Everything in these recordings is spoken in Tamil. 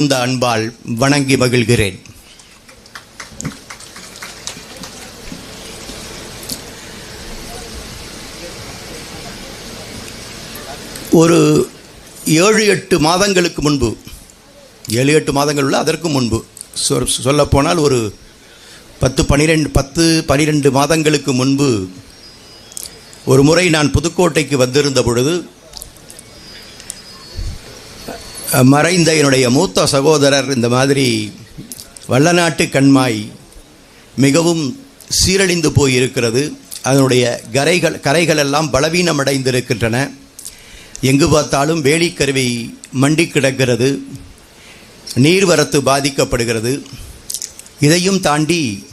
இந்த அன்பால் வணங்கி மகிழ்கிறேன். ஒரு ஏழு எட்டு மாதங்களுக்கு முன்பு ஏழு எட்டு மாதங்கள் உள்ள அதற்கு முன்பு சொ- சொல்லப்போனால் ஒரு பத்து பனிரெண்டு பத்து பனிரெண்டு மாதங்களுக்கு முன்பு ஒரு முறை நான் புதுக்கோட்டைக்கு வந்திருந்த பொழுது மறைந்த என்னுடைய மூத்த சகோதரர் இந்த மாதிரி வள்ளநாட்டு கண்மாய் மிகவும் சீரழிந்து போயிருக்கிறது. அதனுடைய கரைகள் கரைகளெல்லாம் பலவீனமடைந்திருக்கின்றன. எங்கு பார்த்தாலும் வேலிக்கருவி மண்டி கிடக்கிறது. நீர்வரத்து பாதிக்கப்படுகிறது. இதையும் தாண்டி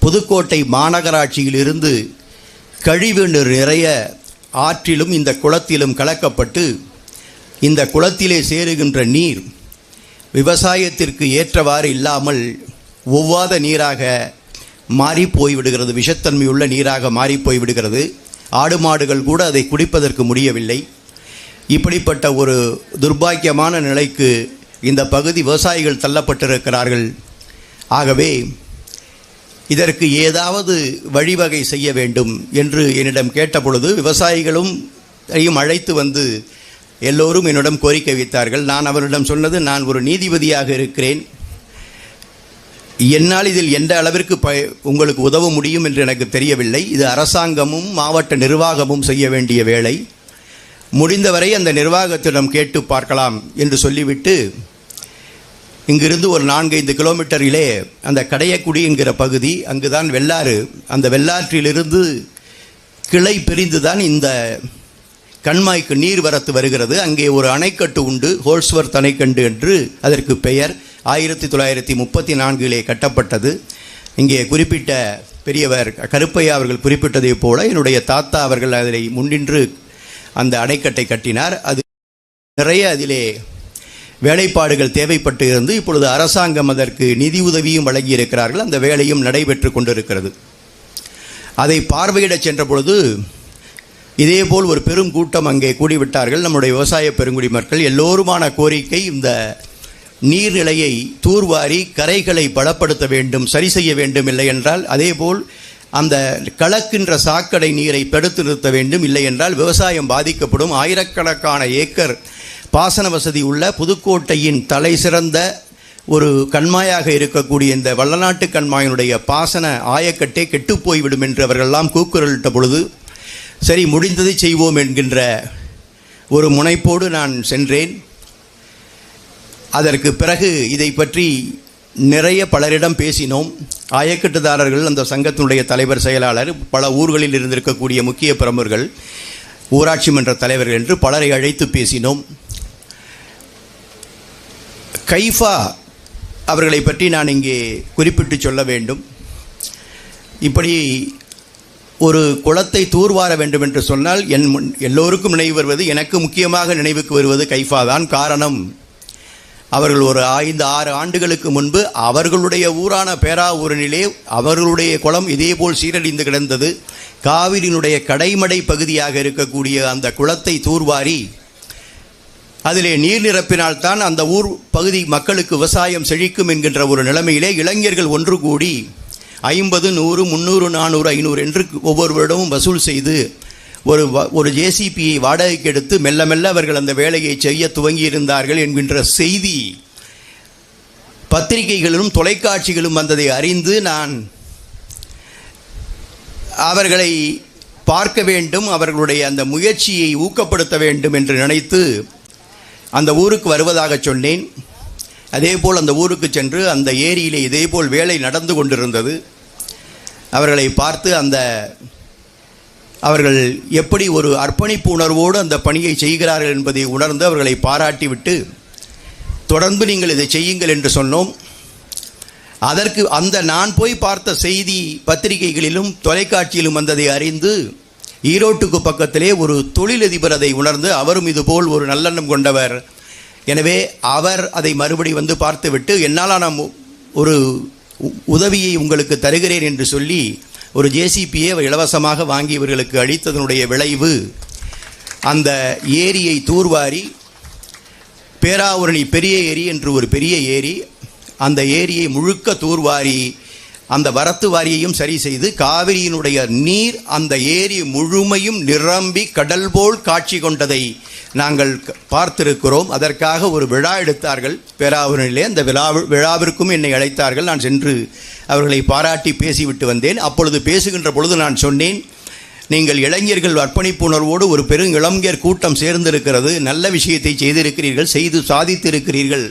புதுக்கோட்டை மாநகராட்சியிலிருந்து கழிவு நீர் நிறைய ஆற்றிலும் இந்த குளத்திலும் கலக்கப்பட்டு இந்த குளத்திலே சேருகின்ற நீர் விவசாயத்திற்கு ஏற்றவாறு இல்லாமல் ஒவ்வாத நீராக மாறி போய்விடுகிறது. விஷத்தன்மையுள்ள நீராக மாறி போய்விடுகிறது. ஆடு மாடுகள் கூட அதை குடிப்பதற்கு முடியவில்லை. இப்படிப்பட்ட ஒரு துர்பாக்கியமான நிலைக்கு இந்த பகுதி விவசாயிகள் தள்ளப்பட்டிருக்கிறார்கள். ஆகவே இதற்கு ஏதாவது வழிவகை செய்ய வேண்டும் என்று என்னிடம் கேட்டபொழுது விவசாயிகளும் அழைத்து வந்து எல்லோரும் என்னிடம் கோரிக்கை வைத்தார்கள். நான் அவரிடம் சொன்னது நான் ஒரு நீதிபதியாக இருக்கிறேன். என்னால் இதில் எந்த அளவிற்கு ப உங்களுக்கு உதவ முடியும் என்று எனக்கு தெரியவில்லை. இது அரசாங்கமும் மாவட்ட நிர்வாகமும் செய்ய வேண்டிய வேலை. முடிந்தவரை அந்த நிர்வாகத்திடம் கேட்டு பார்க்கலாம் என்று சொல்லிவிட்டு இங்கிருந்து ஒரு நான்கைந்து கிலோமீட்டரிலே அந்த கடையக்குடி என்கிற பகுதி அங்குதான் வெள்ளாறு அந்த வெள்ளாற்றிலிருந்து கிளை பிரிந்து தான் இந்த கண்மாய்க்கு நீர் வரத்து வருகிறது. அங்கே ஒரு அணைக்கட்டு உண்டு. ஹோல்ஸ்வர்த் அணைக்கண்டு என்று அதற்கு பெயர். ஆயிரத்தி தொள்ளாயிரத்தி முப்பத்தி நான்கிலே கட்டப்பட்டது. இங்கே குறிப்பிட்ட பெரியவர் கருப்பையா அவர்கள் குறிப்பிட்டதைப் போல என்னுடைய தாத்தா அவர்கள் அதில் முன்னின்று அந்த அணைக்கட்டை கட்டினார். அது நிறைய அதிலே வேலைப்பாடுகள் தேவைப்பட்டு இருந்து இப்பொழுது அரசாங்கம் அதற்கு நிதி உதவியும் வழங்கியிருக்கிறார்கள். அந்த வேலையும் நடைபெற்று கொண்டிருக்கிறது. அதை பார்வையிடச் சென்ற பொழுது இதேபோல் ஒரு பெரும் கூட்டம் அங்கே கூடிவிட்டார்கள். நம்முடைய விவசாய பெருங்குடி மக்கள் எல்லோருமான கோரிக்கை இந்த நீர்நிலையை தூர்வாரி கரைகளை பலப்படுத்த வேண்டும் சரி செய்ய வேண்டும் இல்லை என்றால் அதேபோல் அந்த கலக்கின்ற சாக்கடை நீரை தடுத்து நிறுத்த வேண்டும் இல்லை என்றால் விவசாயம் பாதிக்கப்படும். ஆயிரக்கணக்கான ஏக்கர் பாசன வசதி உள்ள புதுக்கோட்டையின் தலை சிறந்த ஒரு கண்மாயாக இருக்கக்கூடிய இந்த வள்ளநாட்டு கண்மாயினுடைய பாசன ஆயக்கட்டே கெட்டுப்போய்விடும் என்று அவர்களெல்லாம் கூக்குரலிட்ட பொழுது சரி முடிந்ததை செய்வோம் என்கின்ற ஒரு முனைப்போடு நான் சென்றேன். அதற்கு பிறகு இதை பற்றி நிறைய பலரிடம் பேசினோம். ஆயக்கட்டுதாரர்கள் அந்த சங்கத்தினுடைய தலைவர் செயலாளர் பல ஊர்களில் இருந்திருக்கக்கூடிய முக்கிய பிரமுகர்கள் ஊராட்சி மன்ற தலைவர்கள் என்று பலரை அழைத்து பேசினோம். கைஃபா அவர்களை பற்றி நான் இங்கே குறிப்பிட்டு சொல்ல வேண்டும். இப்படி ஒரு குளத்தை தூர்வார வேண்டும் என்று சொன்னால் என் முன் எல்லோருக்கும் நினைவு வருவது எனக்கு முக்கியமாக நினைவுக்கு வருவது கைஃபா தான் காரணம். அவர்கள் ஒரு ஐந்து ஆறு ஆண்டுகளுக்கு முன்பு அவர்களுடைய ஊரான பேராவூரனிலே அவர்களுடைய குளம் இதேபோல் சீரழிந்து கிடந்தது. காவிரியினுடைய கடைமடை பகுதியாக இருக்கக்கூடிய அந்த குளத்தை தூர்வாரி அதிலே நீர் நிரப்பினால்தான் அந்த ஊர் பகுதி மக்களுக்கு விவசாயம் செழிக்கும் என்கின்ற ஒரு நிலைமையிலே இளைஞர்கள் ஒன்று கூடி ஐம்பது நூறு முந்நூறு நானூறு ஐநூறு என்று ஒவ்வொரு வருடமும் வசூல் செய்து ஒரு வ- ஒரு ஜேசிபியை வாடகைக்கு எடுத்து மெல்ல மெல்ல அவர்கள் அந்த வேலையை செய்ய துவங்கியிருந்தார்கள் என்கின்ற செய்தி பத்திரிகைகளிலும் தொலைக்காட்சிகளும் வந்ததை அறிந்து நான் அவர்களை பார்க்க வேண்டும் அவர்களுடைய அந்த முயற்சியை ஊக்கப்படுத்த வேண்டும் என்று நினைத்து அந்த ஊருக்கு வருவதாக சொன்னேன். அதேபோல் அந்த ஊருக்கு சென்று அந்த ஏரியிலே இதேபோல் வேலை நடந்து கொண்டிருந்தது. அவர்களை பார்த்து அந்த அவர்கள் எப்படி ஒரு அர்ப்பணிப்பு உணர்வோடு அந்த பணியை செய்கிறார்கள் என்பதை உணர்ந்து அவர்களை பாராட்டிவிட்டு தொடர்ந்து நீங்கள் இதை செய்யுங்கள் என்று சொன்னோம். அதற்கு அந்த நான் போய் பார்த்த செய்தி பத்திரிகைகளிலும் தொலைக்காட்சியிலும் வந்ததை அறிந்து ஈரோட்டுக்கு பக்கத்திலே ஒரு தொழிலதிபர் அதை உணர்ந்து அவரும் இதுபோல் ஒரு நல்லெண்ணம் கொண்டவர். எனவே அவர் அதை மறுபடி வந்து பார்த்துவிட்டு என்னால் நான் ஒரு உதவியை உங்களுக்கு தருகிறேன் என்று சொல்லி ஒரு ஜேசிபியை இலவசமாக வாங்கி இவர்களுக்கு அளித்ததனுடைய விளைவு அந்த ஏரியை தூர்வாரி பேராவூரணி பெரிய ஏரி என்று ஒரு பெரிய ஏரி அந்த ஏரியை முழுக்க தூர்வாரி அந்த வரத்து வாரியையும் சரி செய்து காவிரியினுடைய நீர் அந்த ஏரி முழுமையும் நிரம்பி கடல் போல் காட்சி கொண்டதை நாங்கள் பார்த்திருக்கிறோம். அதற்காக ஒரு விழா எடுத்தார்கள். பேராவூரனிலே அந்த விழா விழாவிற்கும் என்னை அழைத்தார்கள். நான் சென்று அவர்களை பாராட்டி பேசிவிட்டு வந்தேன். அப்பொழுது பேசுகின்ற பொழுது நான் சொன்னேன் நீங்கள் இளைஞர்கள் அர்ப்பணிப்பு உணர்வோடு ஒரு பெரும் இளைஞர் கூட்டம் சேர்ந்திருக்கிறது. நல்ல விஷயத்தை செய்திருக்கிறீர்கள் செய்து சாதித்திருக்கிறீர்கள்.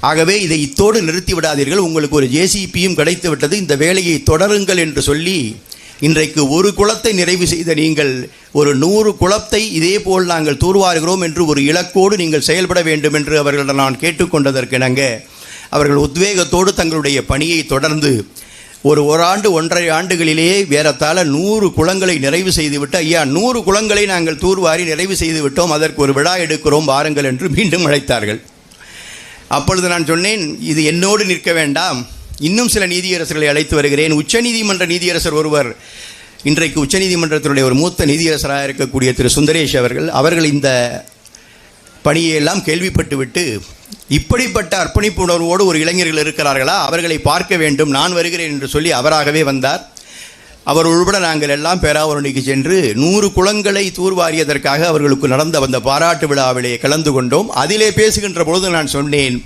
ஆகவே இதை இத்தோடு நிறுத்தி விடாதீர்கள் உங்களுக்கு ஒரு ஜேசிபியும் கிடைத்து விட்டது இந்த வேலையை தொடருங்கள் என்று சொல்லி இன்றைக்கு ஒரு குளத்தை நிறைவு செய்த நீங்கள் ஒரு நூறு குளத்தை இதேபோல் நாங்கள் தூர்வாருகிறோம் என்று ஒரு இலக்கோடு நீங்கள் செயல்பட வேண்டும் என்று அவர்களிடம் நான் கேட்டுக்கொண்டதற்கிணங்க அவர்கள் உத்வேகத்தோடு தங்களுடைய பணியை தொடர்ந்து ஒரு ஓராண்டு ஒன்றரை ஆண்டுகளிலேயே வேறத்தால் நூறு குளங்களை நிறைவு செய்துவிட்டு ஐயா நூறு குளங்களை நாங்கள் தூர்வாரி நிறைவு செய்து விட்டோம் அதற்கு ஒரு விழா எடுக்கிறோம் வாருங்கள் என்று மீண்டும் அழைத்தார்கள். அப்பொழுது நான் சொன்னேன் இது என்னோடு நிற்க வேண்டாம். இன்னும் சில நீதியரசர்களை அழைத்து வருகிறேன். உச்சநீதிமன்ற நீதியரசர் ஒருவர் இன்றைக்கு உச்சநீதிமன்றத்தினுடைய ஒரு மூத்த நீதியரசராக இருக்கக்கூடிய திரு. சுந்தரேஷ் அவர்கள் அவர்கள் இந்த பணியெல்லாம் கேள்விப்பட்டுவிட்டு இப்படிப்பட்ட அர்ப்பணிப்பு உணர்வோடு ஒரு இளைஞர்கள் இருக்கிறார்களா? அவர்களை பார்க்க வேண்டும். நான் வருகிறேன் என்று சொல்லி அவராகவே வந்தார். அவர் உள்பட நாங்கள் எல்லாம் பேராவரணிக்கு சென்று நூறு குளங்களை தூர்வாரியதற்காக அவர்களுக்கு நடந்த வந்த பாராட்டு விழாவிலே கலந்து கொண்டோம். அதிலே பேசுகின்ற பொழுது நான் சொன்னேன்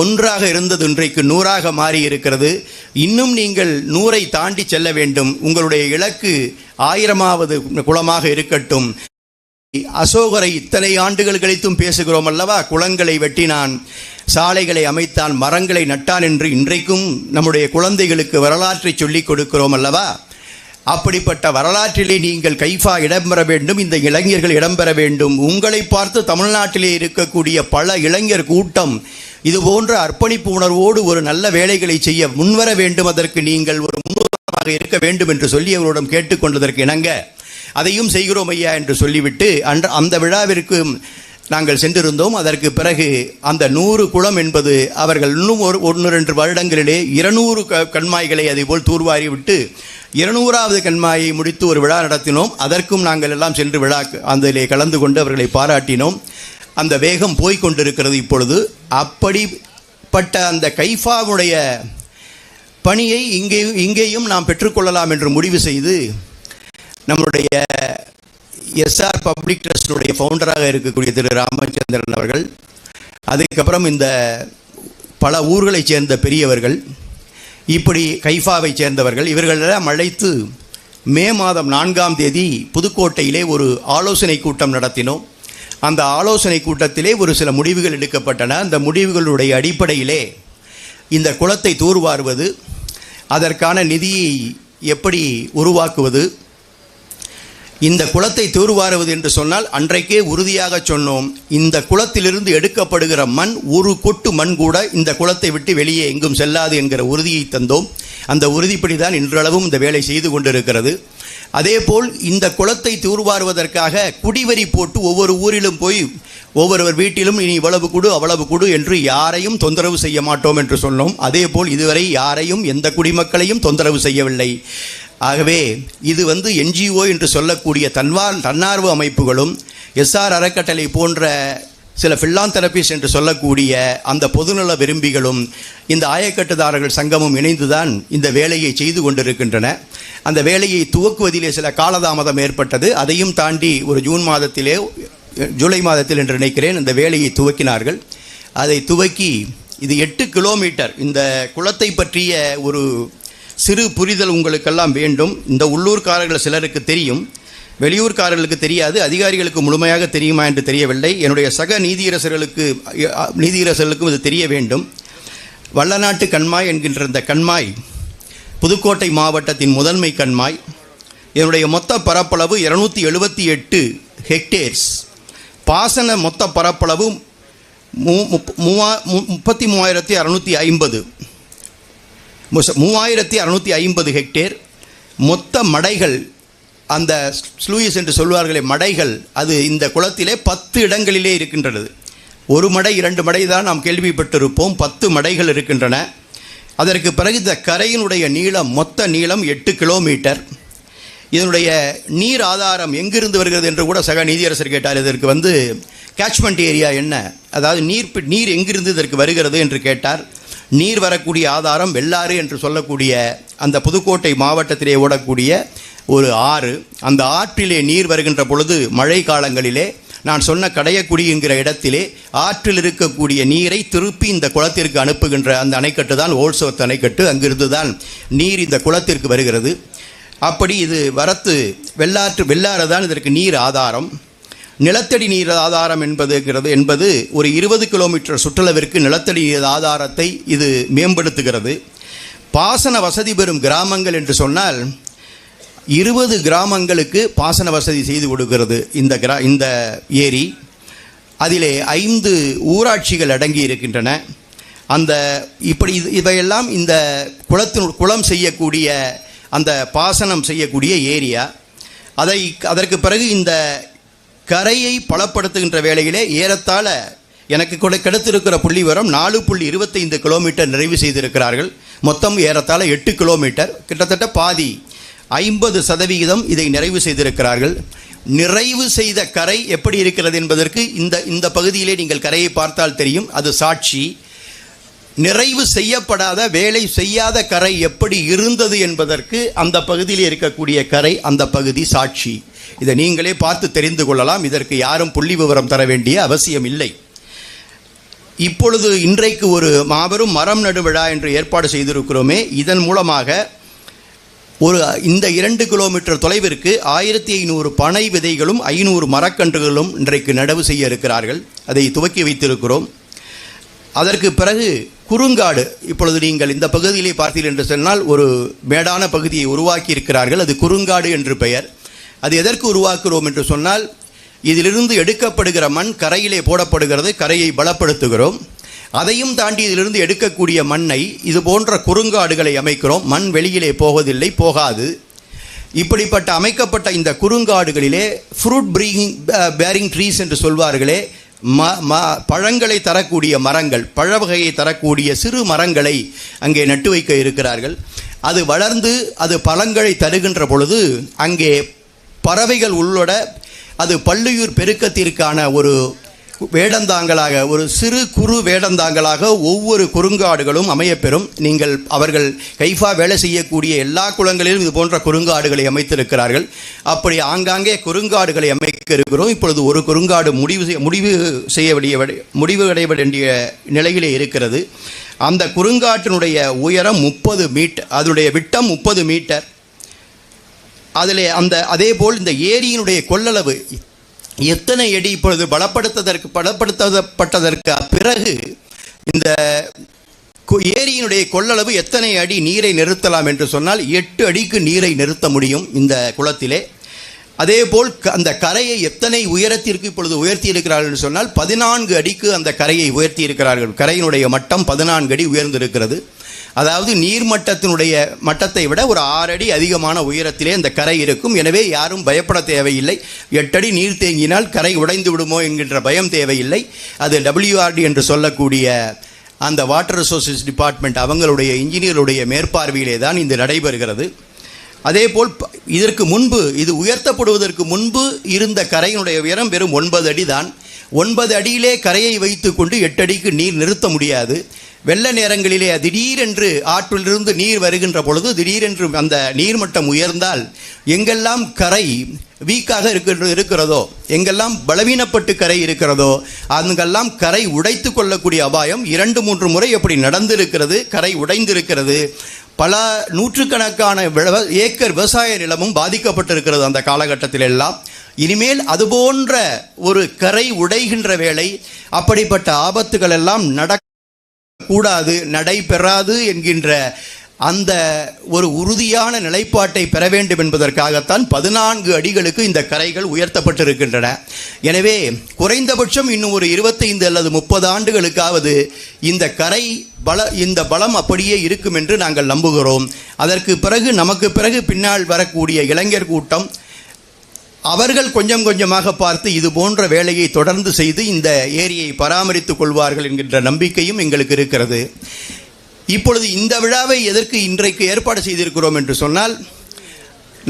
ஒன்றாக இருந்தது இன்றைக்கு நூறாக மாறி இருக்கிறது. இன்னும் நீங்கள் நூறை தாண்டி செல்ல வேண்டும். உங்களுடைய இலக்கு ஆயிரமாவது குளமாக இருக்கட்டும். அசோகரை இத்தனை ஆண்டுகள் கழித்தும் பேசுகிறோம் அல்லவா? குளங்களை வெட்டினான் சாலைகளை அமைத்தான் மரங்களை நட்டான் என்று இன்றைக்கும் நம்முடைய குழந்தைகளுக்கு வரலாற்றை சொல்லிக் கொடுக்கிறோம் அல்லவா? அப்படிப்பட்ட வரலாற்றிலே நீங்கள் கைஃபா இடம்பெற வேண்டும் இந்த இளைஞர்கள் இடம்பெற வேண்டும். உங்களை பார்த்து தமிழ்நாட்டிலே இருக்கக்கூடிய பல இளைஞர் கூட்டம் இது போன்ற அர்ப்பணிப்பு உணர்வோடு ஒரு நல்ல வேலைகளை செய்ய முன்வர வேண்டும். அதற்கு நீங்கள் ஒரு முன்னுதாரணமாக இருக்க வேண்டும் என்று சொல்லி அவர்களிடம் கேட்டுக்கொண்டதற்கு இணங்க அதையும் செய்கிறோம் ஐயா என்று சொல்லிவிட்டு அன்ற அந்த விழாவிற்கு நாங்கள் சென்றிருந்தோம். அதற்கு பிறகு அந்த நூறு குளம் என்பது அவர்கள் இன்னும் ஒரு ஒன்று ரெண்டு வருடங்களிலே இருநூறு க கண்மாய்களை அதேபோல் தூர்வாரி விட்டு இருநூறாவது கண்மாயை முடித்து ஒரு விழா நடத்தினோம். அதற்கும் நாங்கள் எல்லாம் சென்று விழா அதிலே கலந்து கொண்டு அவர்களை பாராட்டினோம். அந்த வேகம் போய்க் கொண்டிருக்கிறது இப்பொழுது. அப்படிப்பட்ட அந்த கைஃபாவுடைய பணியை இங்கே இங்கேயும் நாம் பெற்றுக்கொள்ளலாம் என்று முடிவு செய்து நம்முடைய எஸ்ஆர் பப்ளிக் ட்ரஸ்டுடைய ஃபவுண்டராக இருக்கக்கூடிய திரு ராமச்சந்திரன் அவர்கள் அதுக்கப்புறம் இந்த பல ஊர்களைச் சேர்ந்த பெரியவர்கள் இப்படி கைஃபாவை சேர்ந்தவர்கள் இவர்களெல்லாம் அழைத்து மே மாதம் நான்காம் தேதி புதுக்கோட்டையிலே ஒரு ஆலோசனை கூட்டம் நடத்தினோம். அந்த ஆலோசனை கூட்டத்திலே ஒரு சில முடிவுகள் எடுக்கப்பட்டன. அந்த முடிவுகளுடைய அடிப்படையிலே இந்த குளத்தை தூர்வாருவது அதற்கான நிதியை எப்படி உருவாக்குவது இந்த குளத்தை தூர்வாருவது என்று சொன்னால் அன்றைக்கே உறுதியாக சொன்னோம். இந்த குளத்திலிருந்து எடுக்கப்படுகிற மண் ஒரு கொட்டு மண் கூட இந்த குளத்தை விட்டு வெளியே எங்கும் செல்லாது என்கிற உறுதியை தந்தோம். அந்த உறுதிப்படி தான் இன்றளவும் இந்த வேலை செய்து கொண்டிருக்கிறது. அதேபோல் இந்த குளத்தை தூர்வாருவதற்காக குடிவரி போட்டு ஒவ்வொரு ஊரிலும் போய் ஒவ்வொருவர் வீட்டிலும் இனி இவ்வளவு கொடு அவ்வளவு கொடு என்று யாரையும் தொந்தரவு செய்ய மாட்டோம் என்று சொன்னோம். அதேபோல் இதுவரை யாரையும் எந்த குடிமக்களையும் தொந்தரவு செய்யவில்லை. ஆகவே இது வந்து என்ஜிஓ என்று சொல்லக்கூடிய தன்வார் தன்னார்வ அமைப்புகளும் எஸ்ஆர் அறக்கட்டளை போன்ற சில ஃபில்லாந்தெரபிஸ் என்று சொல்லக்கூடிய அந்த பொதுநல விரும்பிகளும் இந்த ஆயக்கட்டுதாரர்கள் சங்கமும் இணைந்துதான் இந்த வேலையை செய்து கொண்டிருக்கின்றன. அந்த வேலையை துவக்குவதிலே சில காலதாமதம் ஏற்பட்டது. அதையும் தாண்டி ஒரு ஜூன் மாதத்திலே ஜூலை மாதத்தில் என்று நினைக்கிறேன் இந்த வேலையை துவக்கினார்கள். அதை துவக்கி இது எட்டு கிலோமீட்டர் இந்த குளத்தை பற்றிய ஒரு சிறு புரிதல் உங்களுக்கெல்லாம் வேண்டும். இந்த உள்ளூர்காரர்கள் சிலருக்கு தெரியும். வெளியூர்காரர்களுக்கு தெரியாது. அதிகாரிகளுக்கு முழுமையாக தெரியுமா என்று தெரியவில்லை. என்னுடைய சக நீதியரசர்களுக்கு நீதியரசர்களுக்கும் இது தெரிய வேண்டும். வள்ளநாட்டு கண்மாய் என்கின்ற இந்த கண்மாய் புதுக்கோட்டை மாவட்டத்தின் முதன்மை கண்மாய் என்னுடைய மொத்த பரப்பளவு இருநூத்தி எழுபத்தி எட்டு ஹெக்டேர்ஸ். பாசன மொத்த பரப்பளவு மூ முப்- மூவா மு- முப்பத்தி மூவாயிரத்தி அறநூற்றி ஐம்பது. மூவாயிரத்தி அறநூற்றி ஐம்பது ஹெக்டேர். மொத்த மடைகள் அந்த ஸ்லூயிஸ் என்று சொல்வார்களே மடைகள் அது இந்த குளத்திலே பத்து இடங்களிலே இருக்கின்றது. ஒரு மடை இரண்டு மடை தான் நாம் கேள்விப்பட்டிருப்போம். பத்து மடைகள் இருக்கின்றன. அதற்கு பிறகு இந்த கரையினுடைய நீளம் மொத்த நீளம் எட்டு கிலோமீட்டர். இதனுடைய நீர் ஆதாரம் எங்கிருந்து வருகிறது என்று கூட சக நீதியரசர் கேட்டார். இதற்கு வந்து கேட்ச்மெண்ட் ஏரியா என்ன? அதாவது நீர் பி- நீர் எங்கிருந்து இதற்கு வருகிறது என்று கேட்டார். நீர் வரக்கூடிய ஆதாரம் வெள்ளாறு என்று சொல்லக்கூடிய அந்த புதுக்கோட்டை மாவட்டத்திலே ஓடக்கூடிய ஒரு ஆறு. அந்த ஆற்றிலே நீர் வருகின்ற பொழுது மழை காலங்களிலே நான் சொன்ன கடையக்குடி என்கிற இடத்திலே ஆற்றில் இருக்கக்கூடிய நீரை திருப்பி இந்த குளத்திற்கு அனுப்புகின்ற அந்த அணைக்கட்டு தான் ஓல்சோத் அணைக்கட்டு. அங்கிருந்து தான் நீர் இந்த குளத்திற்கு வருகிறது. அப்படி இது வரத்து வெள்ளாற்று வெள்ளாறு தான் இதற்கு நீர் ஆதாரம். நிலத்தடி நீர் ஆதாரம் என்பதுங்கிறது என்பது ஒரு இருபது கிலோமீட்டர் சுற்றளவிற்கு நிலத்தடி நீர் ஆதாரத்தை இது மேம்படுத்துகிறது. பாசன வசதி பெறும் கிராமங்கள் என்று சொன்னால் இருபது கிராமங்களுக்கு பாசன வசதி செய்து கொடுக்கிறது இந்த கிரா இந்த ஏரி. அதிலே ஐந்து ஊராட்சிகள் அடங்கி இருக்கின்றன. அந்த இப்படி இது இவையெல்லாம் இந்த குளத்தின் குளம் செய்யக்கூடிய அந்த பாசனம் செய்யக்கூடிய ஏரியா. அதை அதற்கு பிறகு இந்த கரையை பலப்படுத்துகின்ற வேளையிலே ஏறத்தாழ எனக்கு கூட கிடைத்திருக்கிற புள்ளி விவரம் நாலு புள்ளி இருபத்தைந்து கிலோமீட்டர் நிறைவு செய்திருக்கிறார்கள். மொத்தம் ஏறத்தாழ எட்டு கிலோமீட்டர். கிட்டத்தட்ட பாதி ஐம்பது சதவிகிதம் இதை நிறைவு செய்திருக்கிறார்கள். நிறைவு செய்த கரை எப்படி இருக்கிறது என்பதற்கு இந்த இந்த பகுதியிலே நீங்கள் கரையை பார்த்தால் தெரியும். அது சாட்சி. நிறைவு செய்யப்படாத வேலை செய்யாத கரை எப்படி இருந்தது என்பதற்கு அந்த பகுதியில் இருக்கக்கூடிய கரை அந்த பகுதி சாட்சி. இதை நீங்களே பார்த்து தெரிந்து கொள்ளலாம். இதற்கு யாரும் புள்ளி விவரம் தர வேண்டிய அவசியம் இல்லை. இப்பொழுது இன்றைக்கு ஒரு மாபெரும் மரம் நடுவிழா என்று ஏற்பாடு செய்திருக்கிறோமே. இதன் மூலமாக ஒரு இந்த இரண்டு கிலோமீட்டர் தொலைவிற்கு ஆயிரத்தி ஐநூறு பனை விதைகளும் ஐநூறு மரக்கன்றுகளும் இன்றைக்கு நடவு செய்ய இருக்கிறார்கள். அதை துவக்கி வைத்திருக்கிறோம். அதற்கு பிறகு குறுங்காடு. இப்பொழுது நீங்கள் இந்த பகுதியிலே பார்த்தீர்கள் என்று சொன்னால் ஒரு மேடான பகுதியை உருவாக்கி இருக்கிறார்கள் அது குறுங்காடு என்று பெயர். அது எதற்கு உருவாக்குகிறோம் என்று சொன்னால் இதிலிருந்து எடுக்கப்படுகிற மண் கரையிலே போடப்படுகிறது கரையை பலப்படுத்துகிறோம். அதையும் தாண்டி இதிலிருந்து எடுக்கக்கூடிய மண்ணை இது போன்ற குறுங்காடுகளை அமைக்கிறோம். மண் வெளியிலே போவதில்லை போகாது. இப்படிப்பட்ட அமைக்கப்பட்ட இந்த குறுங்காடுகளிலே ஃப்ரூட் ப்ரீயிங் பேரிங் ட்ரீஸ் என்று சொல்வார்களே ம ம பழங்களை தரக்கூடிய மரங்கள் பழவகையை தரக்கூடிய சிறு மரங்களை அங்கே நட்டு வைக்க இருக்கிறார்கள். அது வளர்ந்து அது பழங்களை தருகின்ற பொழுது அங்கே பறவைகள் உள்ளோட அது பல்லுயிர் பெருக்கத்திற்கான ஒரு வேடந்தாங்களாக ஒரு சிறு குறு வேடந்தாங்களாக ஒவ்வொரு குறுங்காடுகளும் அமையப்பெறும். நீங்கள் அவர்கள் கைஃபா வேலை செய்யக்கூடிய எல்லா குளங்களிலும் இது போன்ற குறுங்காடுகளை அமைத்திருக்கிறார்கள். அப்படி ஆங்காங்கே குறுங்காடுகளை அமைக்க இருக்கிறோம். இப்பொழுது ஒரு குறுங்காடு முடிவு செய்ய முடிவு செய்ய வேண்டிய முடிவு அடைய வேண்டிய நிலையிலே இருக்கிறது. அந்த குறுங்காட்டினுடைய உயரம் முப்பது மீட்டர் அதனுடைய விட்டம் முப்பது மீட்டர். அதில் அந்த அதே போல் இந்த ஏரியினுடைய கொள்ளளவு எத்தனை அடி இப்பொழுது பலப்படுத்ததற்கு பலப்படுத்தப்பட்டதற்கு பிறகு இந்த ஏரியினுடைய கொள்ளளவு எத்தனை அடி நீரை நிறுத்தலாம் என்று சொன்னால் எட்டு அடிக்கு நீரை நிறுத்த முடியும் இந்த குளத்திலே. அதேபோல் க- அந்த கரையை எத்தனை உயரத்திற்கு இப்பொழுது உயர்த்தி இருக்கிறார்கள் என்று சொன்னால் பதினான்கு அடிக்கு அந்த கரையை உயர்த்தி இருக்கிறார்கள் கரையினுடைய மட்டம் பதினான்கு அடி உயர்ந்திருக்கிறது. அதாவது நீர்மட்டத்தினுடைய மட்டத்தை விட ஒரு ஆறடி அதிகமான உயரத்திலே அந்த கரை இருக்கும். எனவே யாரும் பயப்பட தேவையில்லை. எட்டடி நீர் தேங்கினால் கரை உடைந்து விடுமோ என்கின்ற பயம் தேவையில்லை. அது டபிள்யூஆர்டி என்று சொல்லக்கூடிய அந்த வாட்டர் ரிசோர்சஸ் டிபார்ட்மெண்ட் அவங்களுடைய இன்ஜினியருடைய மேற்பார்வையிலே தான் இது நடைபெறுகிறது. அதேபோல் இதற்கு முன்பு இது உயர்த்தப்படுவதற்கு முன்பு இருந்த கரையினுடைய உயரம் வெறும் ஒன்பது அடி தான். ஒன்பது அடியிலே கரையை வைத்துக்கொண்டு எட்டு அடிக்கு நீர் நிறுத்த முடியாது. வெள்ள நேரங்களிலே திடீரென்று ஆற்றிலிருந்து நீர் வருகின்ற பொழுது திடீரென்று அந்த நீர்மட்டம் உயர்ந்தால் எங்கெல்லாம் கரை வீக்காக இருக்கின்ற இருக்கிறதோ எங்கெல்லாம் பலவீனப்பட்டு கரை இருக்கிறதோ அங்கெல்லாம் கரை உடைத்து கொள்ளக்கூடிய அபாயம் இரண்டு மூன்று முறை அப்படி நடந்திருக்கிறது கரை உடைந்திருக்கிறது. பல நூற்றுக்கணக்கான விளவ- ஏக்கர் விவசாய நிலமும் பாதிக்கப்பட்டிருக்கிறது அந்த காலகட்டத்தில் எல்லாம் இனிமேல் அதுபோன்ற ஒரு கரை உடைகின்ற வேளை அப்படிப்பட்ட ஆபத்துகள் எல்லாம் நட கூடாது நடைபெறாது என்கின்ற அந்த ஒரு உறுதியான நிலைப்பாட்டை பெற வேண்டும் என்பதற்காகத்தான் பதினான்கு அடிகளுக்கு இந்த கரைகள் உயர்த்தப்பட்டிருக்கின்றன. எனவே குறைந்தபட்சம் இன்னும் ஒரு இருபத்தைந்து அல்லது முப்பது ஆண்டுகளுக்காவது இந்த கரை பல இந்த பலம் அப்படியே இருக்கும் என்று நாங்கள் நம்புகிறோம். அதற்கு பிறகு நமக்கு பிறகு பின்னால் வரக்கூடிய இளைஞர் கூட்டம் அவர்கள் கொஞ்சம் கொஞ்சமாக பார்த்து இது போன்ற வேலையை தொடர்ந்து செய்து இந்த ஏரியை பராமரித்துக் கொள்வார்கள் என்கின்ற நம்பிக்கையும் எங்களுக்கு இருக்கிறது. இப்பொழுது இந்த விழாவை எதற்கு இன்றைக்கு ஏற்பாடு செய்திருக்கிறோம் என்று சொன்னால்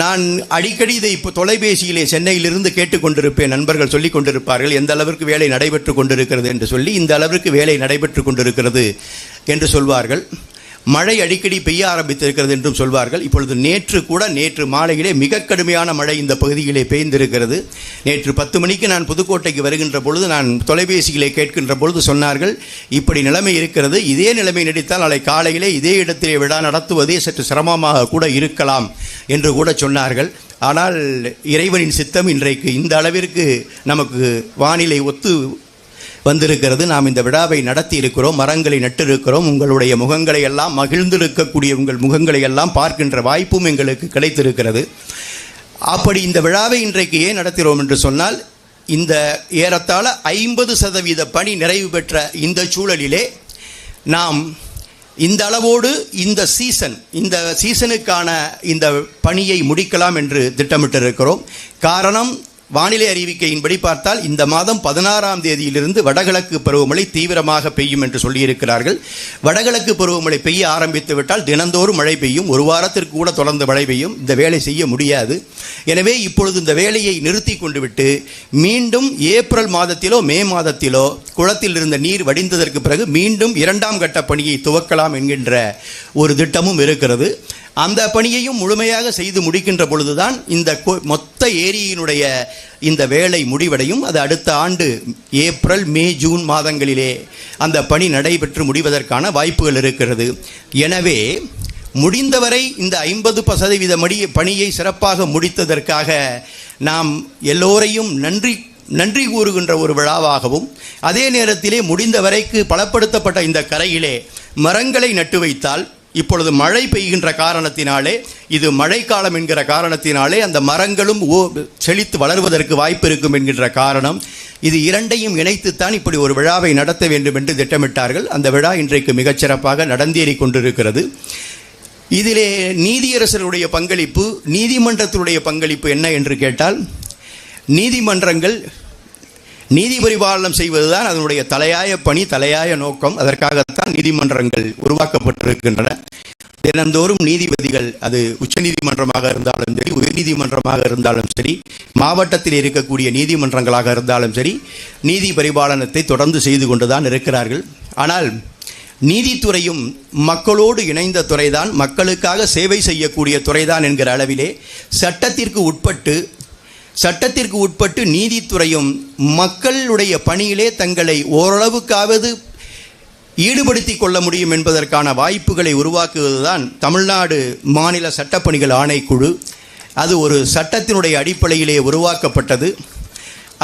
நான் அடிக்கடி இதை இப்போ தொலைபேசியிலே சென்னையிலிருந்து கேட்டுக்கொண்டிருப்பேன். நண்பர்கள் சொல்லிக் கொண்டிருப்பார்கள் எந்த அளவிற்கு வேலை நடைபெற்று கொண்டிருக்கிறது? என்று சொல்லி இந்த அளவிற்கு வேலை நடைபெற்று கொண்டிருக்கிறது என்று சொல்வார்கள். மழை அடிக்கடி பெய்ய ஆரம்பித்திருக்கிறது என்றும் சொல்வார்கள். இப்பொழுது நேற்று கூட நேற்று மாலையிலே மிக கடுமையான மழை இந்த பகுதியிலே பெய்ந்திருக்கிறது. நேற்று பத்து மணிக்கு நான் புதுக்கோட்டைக்கு வருகின்ற பொழுது நான் தொலைபேசியிலே கேட்கின்ற பொழுது சொன்னார்கள் இப்படி நிலைமை இருக்கிறது. இதே நிலைமை நடித்தால் நாளை காலையிலே இதே இடத்திலே விழா நடத்துவதே சற்று சிரமமாக கூட இருக்கலாம் என்று கூட சொன்னார்கள். ஆனால் இறைவனின் சித்தம் இன்றைக்கு இந்த அளவிற்கு நமக்கு வானிலை ஒத்து வந்திருக்கிறது. நாம் இந்த விழாவை நடத்தி இருக்கிறோம் மரங்களை நட்டிருக்கிறோம். உங்களுடைய முகங்களை எல்லாம் மகிழ்ந்திருக்கக்கூடிய உங்கள் முகங்களை எல்லாம் பார்க்கின்ற வாய்ப்பும் எங்களுக்கு கிடைத்திருக்கிறது. அப்படி இந்த விழாவை இன்றைக்கு ஏன் நடத்துகிறோம் என்று சொன்னால் இந்த ஏறத்தாழ ஐம்பது சதவீத பணி நிறைவு பெற்ற இந்த சூழலிலே நாம் இந்த அளவோடு இந்த சீசன் இந்த சீசனுக்கான இந்த பணியை முடிக்கலாம் என்று திட்டமிட்டிருக்கிறோம். காரணம் வானிலை அறிவிக்கையின்படி பார்த்தால் இந்த மாதம் பதினாறாம் தேதியிலிருந்து வடகிழக்கு பருவமழை தீவிரமாக பெய்யும் என்று சொல்லியிருக்கிறார்கள். வடகிழக்கு பருவமழை பெய்ய ஆரம்பித்து விட்டால் தினந்தோறும் மழை பெய்யும். ஒரு வாரத்திற்கு கூட தொடர்ந்து மழை பெய்யும். இந்த வேலை செய்ய முடியாது. எனவே இப்பொழுது இந்த வேலையை நிறுத்தி கொண்டு விட்டு மீண்டும் ஏப்ரல் மாதத்திலோ மே மாதத்திலோ குளத்தில் இருந்த நீர் வடிந்ததற்கு பிறகு மீண்டும் இரண்டாம் கட்ட பணியை துவக்கலாம் என்கின்ற ஒரு திட்டமும் இருக்கிறது. அந்த பணியையும் முழுமையாக செய்து முடிக்கின்ற பொழுதுதான் இந்த கொ- மொத்த ஏரியினுடைய இந்த வேலை முடிவடையும். அது அடுத்த ஆண்டு ஏப்ரல் மே ஜூன் மாதங்களிலே அந்த பணி நடைபெற்று முடிவதற்கான வாய்ப்புகள் இருக்கிறது. எனவே முடிந்தவரை இந்த ஐம்பது சதவீத மடி பணியை சிறப்பாக முடித்ததற்காக நாம் எல்லோரையும் நன்றி நன்றி கூறுகின்ற ஒரு விழாவாகவும் அதே நேரத்திலே முடிந்த வரைக்கு பலப்படுத்தப்பட்ட இந்த கரையிலே மரங்களை நட்டு வைத்தால் இப்பொழுது மழை பெய்கின்ற காரணத்தினாலே இது மழைக்காலம் என்கிற காரணத்தினாலே அந்த மரங்களும் ஓ செழித்து வளர்வதற்கு வாய்ப்பு இருக்கும் என்கின்ற காரணம். இது இரண்டையும் இணைத்துத்தான் இப்படி ஒரு விழாவை நடத்த வேண்டும் என்று திட்டமிட்டார்கள். அந்த விழா இன்றைக்கு மிகச்சிறப்பாக நடந்தேறிக் கொண்டிருக்கிறது. இதிலே நீதியரசருடைய பங்களிப்பு நீதிமன்றத்தினுடைய பங்களிப்பு என்ன என்று கேட்டால் நீதிமன்றங்கள் நீதி பரிபாலனம் செய்வதுதான் அதனுடைய தலையாய பணி தலையாய நோக்கம். அதற்காகத்தான் நீதிமன்றங்கள் உருவாக்கப்பட்டிருக்கின்றன. தினந்தோறும் நீதிபதிகள் அது உச்சநீதிமன்றமாக இருந்தாலும் சரி உயர்நீதிமன்றமாக இருந்தாலும் சரி மாவட்டத்தில் இருக்கக்கூடிய நீதிமன்றங்களாக இருந்தாலும் சரி நீதி பரிபாலனத்தை தொடர்ந்து செய்து கொண்டுதான் இருக்கிறார்கள். ஆனால் நீதித்துறையும் மக்களோடு இணைந்த துறைதான் மக்களுக்காக சேவை செய்யக்கூடிய துறைதான் என்கிற அளவிலே சட்டத்திற்கு உட்பட்டு சட்டத்திற்கு உட்பட்டு நீதித்துறையும் மக்களுடைய பணியிலே தங்களை ஓரளவுக்காவது ஈடுபடுத்திக் கொள்ள முடியும் என்பதற்கான வாய்ப்புகளை உருவாக்குவதுதான் தமிழ்நாடு மாநில சட்டப்பணிகள் ஆணைக்குழு. அது ஒரு சட்டத்தினுடைய அடிப்படையிலே உருவாக்கப்பட்டது.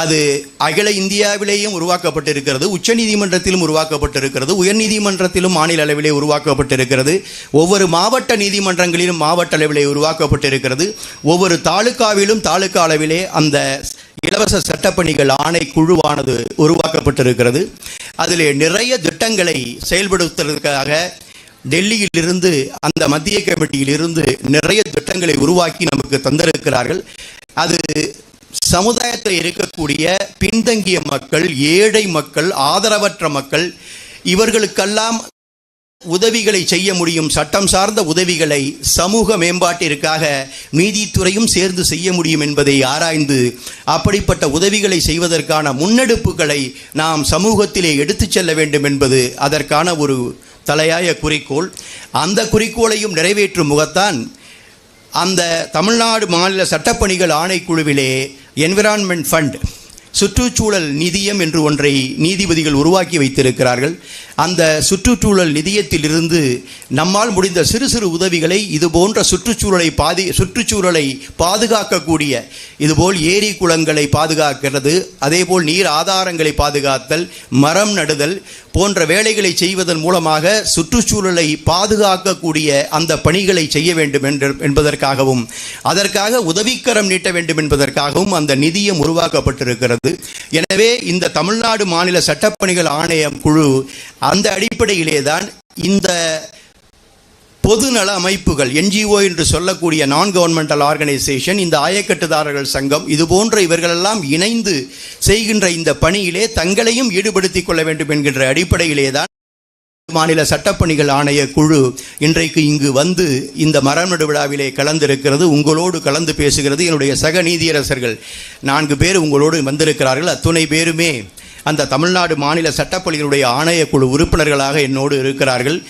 அது அகில இந்தியாவிலேயும் உருவாக்கப்பட்டிருக்கிறது உச்சநீதிமன்றத்திலும் உருவாக்கப்பட்டிருக்கிறது உயர்நீதிமன்றத்திலும் மாநில அளவிலே உருவாக்கப்பட்டிருக்கிறது ஒவ்வொரு மாவட்ட நீதிமன்றங்களிலும் மாவட்ட அளவிலே உருவாக்கப்பட்டிருக்கிறது ஒவ்வொரு தாலுகாவிலும் தாலுகா அளவிலே அந்த இலவச சட்டப்பணிகள் ஆணை குழுவானது உருவாக்கப்பட்டிருக்கிறது. அதில் நிறைய திட்டங்களை செயல்படுத்துவதற்காக டெல்லியிலிருந்து அந்த மத்திய கமிட்டியிலிருந்து நிறைய திட்டங்களை உருவாக்கி நமக்கு தந்திருக்கிறார்கள். அது சமுதாயத்தில் இருக்கக்கூடிய பின்தங்கிய மக்கள் ஏழை மக்கள் ஆதரவற்ற மக்கள் இவர்களுக்கெல்லாம் உதவிகளை செய்ய முடியும் சட்டம் சார்ந்த உதவிகளை சமூக மேம்பாட்டிற்காக நீதித்துறையும் சேர்ந்து செய்ய முடியும் என்பதை ஆராய்ந்து அப்படிப்பட்ட உதவிகளை செய்வதற்கான முன்னெடுப்புகளை நாம் சமூகத்திலே எடுத்துச் செல்ல வேண்டும் என்பது அதற்கான ஒரு தலையாய குறிக்கோள். அந்த குறிக்கோளையும் நிறைவேற்றும் முகத்தான் அந்த தமிழ்நாடு மாநில சட்டப்பணிகள் ஆணைக்குழுவிலே என்விரான்மெண்ட் ஃபண்ட் சுற்றுச்சூழல் நிதியம் என்று ஒன்றை நீதிபதிகள் உருவாக்கி வைத்திருக்கிறார்கள். அந்த சுற்றுச்சூழல் நிதியத்திலிருந்து நம்மால் முடிந்த சிறு சிறு உதவிகளை இது போன்ற சுற்றுச்சூழலை பாதி சுற்றுச்சூழலை பாதுகாக்கக்கூடிய இதுபோல் ஏரி குளங்களை பாதுகாக்கிறது அதேபோல் நீர் ஆதாரங்களை பாதுகாத்தல் மரம் நடுதல் போன்ற வேலைகளை செய்வதன் மூலமாக சுற்றுச்சூழலை பாதுகாக்கக்கூடிய அந்த பணிகளை செய்ய வேண்டும் என்று என்பதற்காகவும் அதற்காக உதவிக்கரம் நீட்ட வேண்டும் என்பதற்காகவும் அந்த நிதியம் உருவாக்கப்பட்டிருக்கிறது. எனவே இந்த தமிழ்நாடு மாநில சட்டப்பணிகள் ஆணையம் குழு அந்த அடிப்படையிலே தான் இந்த பொதுநல அமைப்புகள் என்ஜிஓ என்று சொல்லக்கூடிய நான் கவர்மெண்டல் ஆர்கனைசேஷன் இந்த ஆயக்கட்டுதாரர்கள் சங்கம் இது போன்ற இவர்களெல்லாம் இணைந்து செய்கின்ற இந்த பணியிலே தங்களையும் ஈடுபடுத்திக் கொள்ள வேண்டும் என்கின்ற அடிப்படையிலே தான் மாநில சட்டப்பணிகள் ஆணைய குழு இன்றைக்கு இங்கு வந்து இந்த மரநடு விழாவிலே கலந்திருக்கிறது. உங்களோடு கலந்து பேசுகிறது என்னுடைய சக நீதியரசர்கள். நான்கு பேர் உங்களோடு வந்திருக்கிறார்கள். அத்துணை பேருமே அந்த தமிழ்நாடு மாநில சட்டப்பணிகளுடைய ஆணையக்குழு உறுப்பினர்களாக என்னோடு இருக்கிறார்கள்.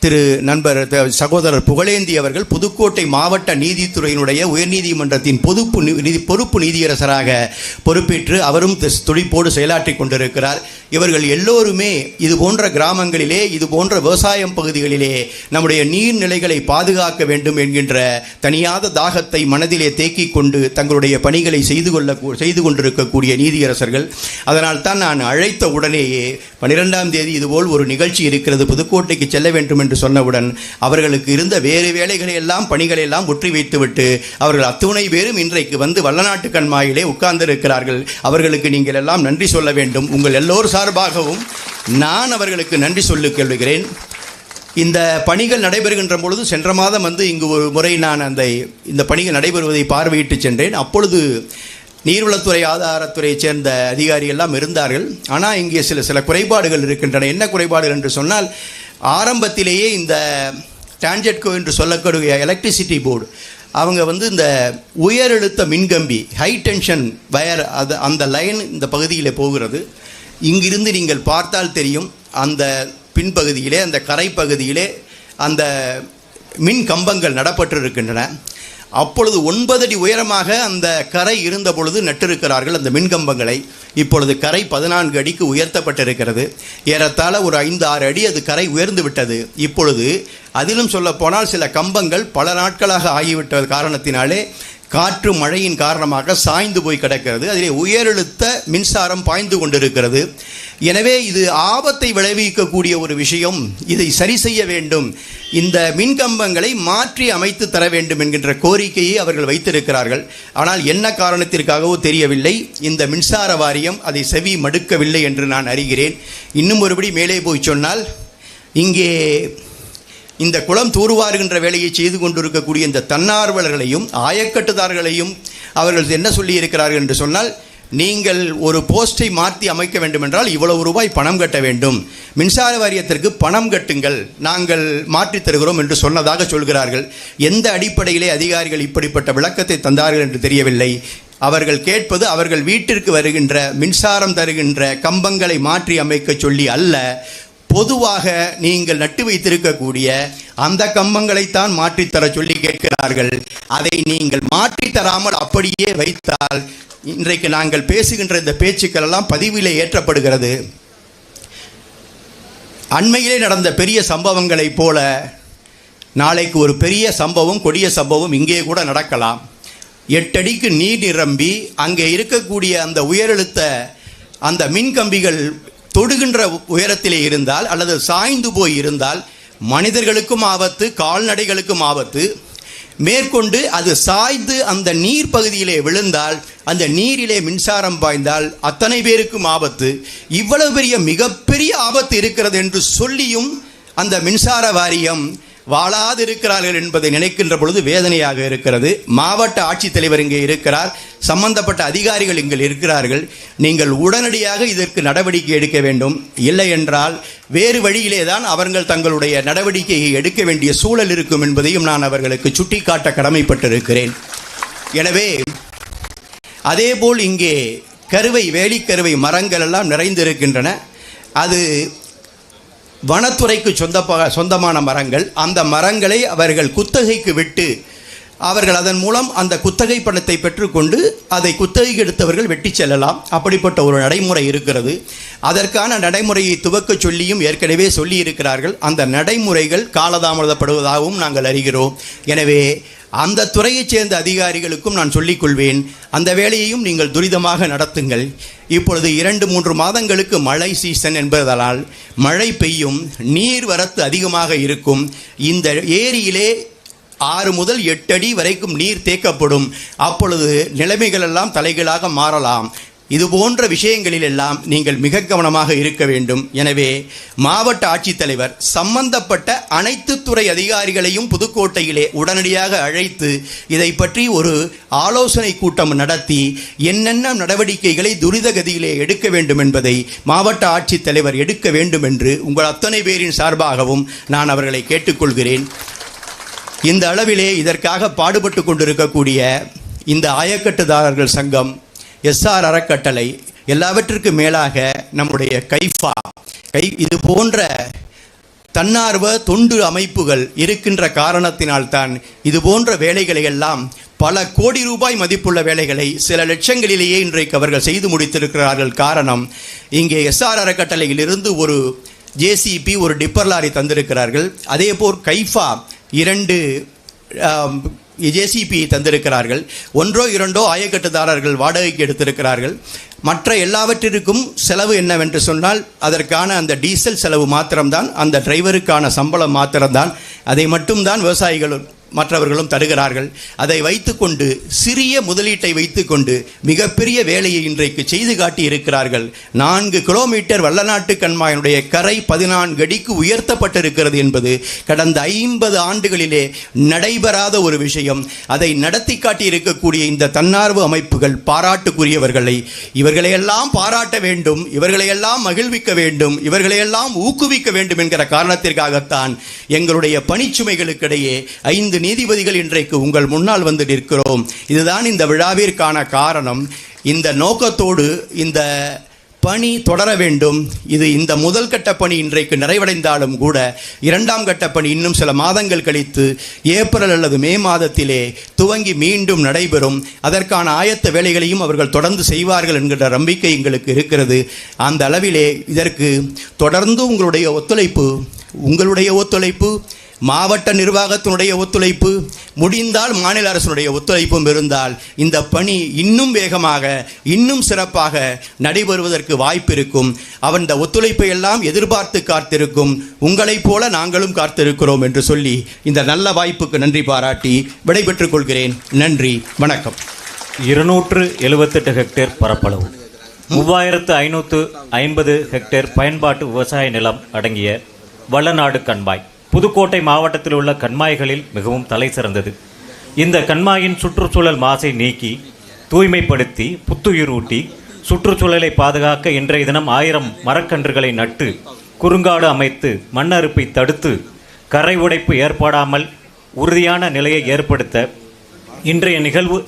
திரு நண்பர் த- சகோதரர் புகழேந்தி அவர்கள் புதுக்கோட்டை மாவட்ட நீதித்துறையினுடைய உயர்நீதிமன்றத்தின் பொதுப்பு நீதி பொறுப்பு நீதியரசராக பொறுப்பேற்று அவரும் துடிப்போடு செயலாற்றி கொண்டிருக்கிறார். இவர்கள் எல்லோருமே இது போன்ற கிராமங்களிலே இது போன்ற விவசாயம் பகுதிகளிலே நம்முடைய நீர்நிலைகளை பாதுகாக்க வேண்டும் என்கின்ற தனியாத தாகத்தை மனதிலே தேக்கிக் கொண்டு தங்களுடைய பணிகளை செய்து கொள்ள செய்து கொண்டிருக்கக்கூடிய நீதியரசர்கள். அதனால் தான் நான் அழைத்த உடனேயே பன்னிரெண்டாம் தேதி இதுபோல் ஒரு நிகழ்ச்சி இருக்கிறது. புதுக்கோட்டைக்கு செல்ல வேண்டும் என்று சொன்னவுடன் அவர்களுக்கு இருந்த வேறு வேலைகளை எல்லாம் பணிகளை எல்லாம் ஒற்றி வைத்துவிட்டு அவர்கள் அத்துணை பேரும் இன்றைக்கு வந்து வல்லநாட்டு கண்மாயிலே உட்கார்ந்திருக்கிறார்கள். அவர்களுக்கு நீங்கள் எல்லாம் நன்றி சொல்ல வேண்டும். உங்கள் எல்லோர் சார்பாகவும் நான் அவர்களுக்கு நன்றி சொல்லிக் கொள்கிறேன். இந்த பணிகள் நடைபெறுகின்ற பொழுது சென்ற மாதம் வந்து இங்கு ஒரு முறை நான் அந்த இந்த பணிகள் நடைபெறுவதை பார்வையிட்டு சென்றேன். அப்பொழுது நீர்வளத்துறை ஆதாரத்துறையைச் சேர்ந்த அதிகாரி எல்லாம் இருந்தார்கள். ஆனால் இங்கே சில சில குறைபாடுகள் இருக்கின்றன. என்ன குறைபாடுகள் என்று சொன்னால் ஆரம்பத்திலேயே இந்த டான்ஜெட்கோ என்று சொல்லக்கூடிய எலக்ட்ரிசிட்டி போர்டு அவங்க வந்து இந்த உயரழுத்த மின்கம்பி ஹை டென்ஷன் வயர் அது அந்த லைன் இந்த பகுதியில் போகிறது. இங்கிருந்து நீங்கள் பார்த்தால் தெரியும் அந்த பின்பகுதியிலே அந்த கரை பகுதியிலே அந்த மின் கம்பங்கள் நடப்பட்டிருக்கின்றன. அப்பொழுது ஒன்பது அடி உயரமாக அந்த கரை இருந்த பொழுது நட்டிருக்கிறார்கள் அந்த மின்கம்பங்களை. இப்பொழுது கரை பதினான்கு அடிக்கு உயர்த்தப்பட்டிருக்கிறது. ஏறத்தாழ ஒரு ஐந்து ஆறு அடி அது கரை உயர்ந்து விட்டது. இப்பொழுது அதிலும் சொல்லப்போனால் சில கம்பங்கள் பல நாட்களாக ஆகிவிட்ட காரணத்தினாலே காற்று மழையின் காரணமாக சாய்ந்து போய் கிடக்கிறது. அதிலே உயரழுத்த மின்சாரம் பாய்ந்து கொண்டிருக்கிறது. எனவே இது ஆபத்தை விளைவிக்கக்கூடிய ஒரு விஷயம். இதை சரி செய்ய வேண்டும். இந்த மின்கம்பங்களை மாற்றி அமைத்து தர வேண்டும் என்கின்ற கோரிக்கையை அவர்கள் வைத்திருக்கிறார்கள். ஆனால் என்ன காரணத்திற்காகவோ தெரியவில்லை. இந்த மின்சார வாரியம் அதை செவி மடுக்கவில்லை என்று நான் அறிகிறேன். இன்னும் ஒருபடி மேலே போய் சொன்னால் இங்கே இந்த குளம் தூர்வாருகின்ற வேலையை செய்து கொண்டிருக்கக்கூடிய இந்த தன்னார்வலர்களையும் ஆயக்கட்டுதாரர்களையும் அவர்கள் என்ன சொல்லி இருக்கிறார்கள் என்று சொன்னால் நீங்கள் ஒரு போஸ்டை மாற்றி அமைக்க வேண்டுமென்றால் இவ்வளவு ரூபாய் பணம் கட்ட வேண்டும். மின்சார வாரியத்திற்கு பணம் கட்டுங்கள். நாங்கள் மாற்றித் தருகிறோம் என்று சொன்னதாக சொல்கிறார்கள். எந்த அடிப்படையிலே அதிகாரிகள் இப்படிப்பட்ட விளக்கத்தை தந்தார்கள் என்று தெரியவில்லை. அவர்கள் கேட்பது அவர்கள் வீட்டிற்கு வருகின்ற மின்சாரம் தருகின்ற கம்பங்களை மாற்றி அமைக்க சொல்லி அல்ல. பொதுவாக நீங்கள் நட்டு வைத்திருக்கக்கூடிய அந்த கம்பங்களைத்தான் மாற்றித்தர சொல்லி கேட்கிறார்கள். அதை நீங்கள் மாற்றித்தராமல் அப்படியே வைத்தால் இன்றைக்கு நாங்கள் பேசுகின்ற இந்த பேச்சுக்கள் எல்லாம் பதிவிலே ஏற்றப்படுகிறது. அண்மையிலே நடந்த பெரிய சம்பவங்களைப் போல நாளைக்கு ஒரு பெரிய சம்பவம் கொடிய சம்பவம் இங்கே கூட நடக்கலாம். எட்டடிக்கு நீர் நிரம்பி அங்கே இருக்கக்கூடிய அந்த உயரழுத்த அந்த மின்கம்பிகள் தொடுகின்ற உயரத்திலே இருந்தால் அல்லது சாய்ந்து போய் இருந்தால் மனிதர்களுக்கும் ஆபத்து கால்நடைகளுக்கும் ஆபத்து. மேற்கொண்டு அது சாய்ந்து அந்த நீர் பகுதியிலே விழுந்தால் அந்த நீரிலே மின்சாரம் பாய்ந்தால் அத்தனை பேருக்கும் ஆபத்து. இவ்வளவு பெரிய மிகப்பெரிய ஆபத்து இருக்கிறது என்று சொல்லியும் அந்த மின்சார வாரியம் வாழாதிருக்கிறார்கள் என்பதை நினைக்கின்ற பொழுது வேதனையாக இருக்கிறது. மாவட்ட ஆட்சித்தலைவர் இங்கே இருக்கிறார். சம்பந்தப்பட்ட அதிகாரிகள் இங்கே இருக்கிறார்கள். நீங்கள் உடனடியாக இதற்கு நடவடிக்கை எடுக்க வேண்டும். இல்லை என்றால் வேறு வழியிலே தான் அவர்கள் தங்களுடைய நடவடிக்கையை எடுக்க வேண்டிய சூழல் இருக்கும் என்பதையும் நான் அவர்களுக்கு சுட்டிக்காட்ட கடமைப்பட்டிருக்கிறேன். எனவே அதேபோல் இங்கே கருவை வேலிக்கருவை மரங்கள் எல்லாம் நிறைந்திருக்கின்றன. அது வனத்துறைக்கு சொந்த சொந்தமான மரங்கள் அந்த மரங்களை அவர்கள் குத்தகைக்கு விட்டு அவர்கள் அதன் மூலம் அந்த குத்தகை பணத்தை பெற்றுக்கொண்டு அதை குத்தகைக்கு எடுத்தவர்கள் வெட்டி செல்லலாம். அப்படிப்பட்ட ஒரு நடைமுறை இருக்கிறது. அதற்கான நடைமுறையை துவக்க சொல்லியும் ஏற்கனவே சொல்லி இருக்கிறார்கள் அந்த நடைமுறைகள் காலதாமதப்படுவதாகவும் நாங்கள் அறிகிறோம். எனவே அந்த துறையைச் சேர்ந்த அதிகாரிகளுக்கும் நான் சொல்லிக்கொள்வேன். அந்த வேலையையும் நீங்கள் துரிதமாக நடத்துங்கள். இப்பொழுது இரண்டு மூன்று மாதங்களுக்கு மழை சீசன் என்பதால் மழை பெய்யும் நீர் வரத்து அதிகமாக இருக்கும். இந்த ஏரியிலே ஆறு முதல் எட்டு அடி வரைக்கும் நீர் தேக்கப்படும். அப்பொழுது நிலைமைகள் எல்லாம் தலைகளாக மாறலாம். இது போன்ற விஷயங்களில் எல்லாம் நீங்கள் மிக கவனமாக இருக்க வேண்டும். எனவே மாவட்ட ஆட்சித்தலைவர் சம்பந்தப்பட்ட அனைத்து துறை அதிகாரிகளையும் புதுக்கோட்டையிலே உடனடியாக அழைத்து இதை பற்றி ஒரு ஆலோசனை கூட்டம் நடத்தி என்னென்ன நடவடிக்கைகளை துரித கதியிலே எடுக்க வேண்டும் என்பதை மாவட்ட ஆட்சித்தலைவர் எடுக்க வேண்டும் என்று உங்கள் அத்தனை பேரின் சார்பாகவும் நான் அவர்களை கேட்டுக்கொள்கிறேன். இந்த அளவிலே இதற்காக பாடுபட்டு கொண்டிருக்கக்கூடிய இந்த ஆயக்கட்டுதாரர்கள் சங்கம் எஸ்ஆர் அறக்கட்டளை எல்லாவற்றிற்கும் மேலாக நம்முடைய கைஃபா கை இது போன்ற தன்னார்வ தொண்டு அமைப்புகள் இருக்கின்ற காரணத்தினால்தான் இது போன்ற வேலைகளை எல்லாம் பல கோடி ரூபாய் மதிப்புள்ள வேலைகளை சில லட்சங்களிலேயே இன்றைக்கு அவர்கள் செய்து முடித்திருக்கிறார்கள். காரணம் இங்கே எஸ்ஆர் அறக்கட்டளையிலிருந்து ஒரு ஜேசிபி ஒரு டிப்பர் லாரி தந்திருக்கிறார்கள். அதேபோல் கைஃபா இரண்டு ஜேசிபி தந்திருக்கிறார்கள். ஒன்றோ இரண்டோ ஆயக்கட்டுதாரர்கள் வாடகைக்கு எடுத்திருக்கிறார்கள். மற்ற எல்லாவற்றிற்கும் செலவு என்னவென்று சொன்னால் அதற்கான அந்த டீசல் செலவு மாத்திரம்தான் அந்த டிரைவருக்கான சம்பளம் மாத்திரம்தான். அதை மட்டும்தான் விவசாயிகள் மற்றவர்களும் தருகிறார்கள் அதை வைத்துக்கொண்டு சிறிய முதலீட்டை வைத்துக்கொண்டு மிகப்பெரிய வேலையை இன்றைக்கு செய்து காட்டி இருக்கிறார்கள். நான்கு கிலோமீட்டர் வல்லநாட்டு கண்மாயனுடைய கரை பதினான்கு அடிக்கு உயர்த்தப்பட்டிருக்கிறது என்பது கடந்த ஐம்பது ஆண்டுகளிலே நடைபெறாத ஒரு விஷயம். அதை நடத்தி காட்டி இருக்கக்கூடிய இந்த தன்னார்வ அமைப்புகள் பாராட்டுக்குரியவர்களை இவர்களையெல்லாம் பாராட்ட வேண்டும் இவர்களையெல்லாம் மகிழ்விக்க வேண்டும் இவர்களையெல்லாம் ஊக்குவிக்க வேண்டும் என்கிற காரணத்திற்காகத்தான் எங்களுடைய பணிச்சுமைகளுக்கிடையே ஐந்து நீதிபதிகள் இன்றைக்கு உங்கள் முன்னால் வந்து நிற்கிறோம். இதுதான் இந்த விழாவிற்கான காரணம். இந்த நோக்கத்தோடு இந்த பணி தொடர வேண்டும். இது இந்த முதல் கட்ட பணி இன்றைக்கு நிறைவடைந்தாலும் கூட இரண்டாம் கட்ட பணி இன்னும் சில மாதங்கள் கழித்து ஏப்ரல் அல்லது மே மாதத்திலே துவங்கி மீண்டும் நடைபெறும். அதற்கான ஆயத்த வேலைகளையும் அவர்கள் தொடர்ந்து செய்வார்கள் என்கிற நம்பிக்கை எங்களுக்கு இருக்கிறது. அந்த அளவிலே இதற்கு தொடர்ந்து உங்களுடைய ஒத்துழைப்பு உங்களுடைய ஒத்துழைப்பு மாவட்ட நிர்வாகத்தினுடைய ஒத்துழைப்பு முடிந்தால் மாநில அரசினுடைய ஒத்துழைப்பும் இருந்தால் இந்த பணி இன்னும் வேகமாக இன்னும் சிறப்பாக நடைபெறுவதற்கு வாய்ப்பு இருக்கும். அவன் இந்த ஒத்துழைப்பை எல்லாம் எதிர்பார்த்து காத்திருக்கும். உங்களைப் போல நாங்களும் காத்திருக்கிறோம் என்று சொல்லி இந்த நல்ல வாய்ப்புக்கு நன்றி பாராட்டி விடைபெற்றுக் கொள்கிறேன். நன்றி வணக்கம். இருநூற்று எழுபத்தெட்டு ஹெக்டேர் பரப்பளவு. மூவாயிரத்து ஐநூற்று ஐம்பது ஹெக்டேர் பயன்பாட்டு விவசாய நிலம் அடங்கிய வளநாடு கண்மாய் புதுக்கோட்டை மாவட்டத்தில் உள்ள கண்மாய்களில் மிகவும் தலை சிறந்தது. இந்த கண்மாயின் சுற்றுச்சூழல் மாசை நீக்கி தூய்மைப்படுத்தி புத்துயிரூட்டி சுற்றுச்சூழலை பாதுகாக்க இன்றைய தினம் ஆயிரம் மரக்கன்றுகளை நட்டு குறுங்காடு அமைத்து மண் அறுப்பை தடுத்து கரை உடைப்பு ஏற்படாமல் உறுதியான நிலையை ஏற்படுத்த இன்றைய நிகழ்வு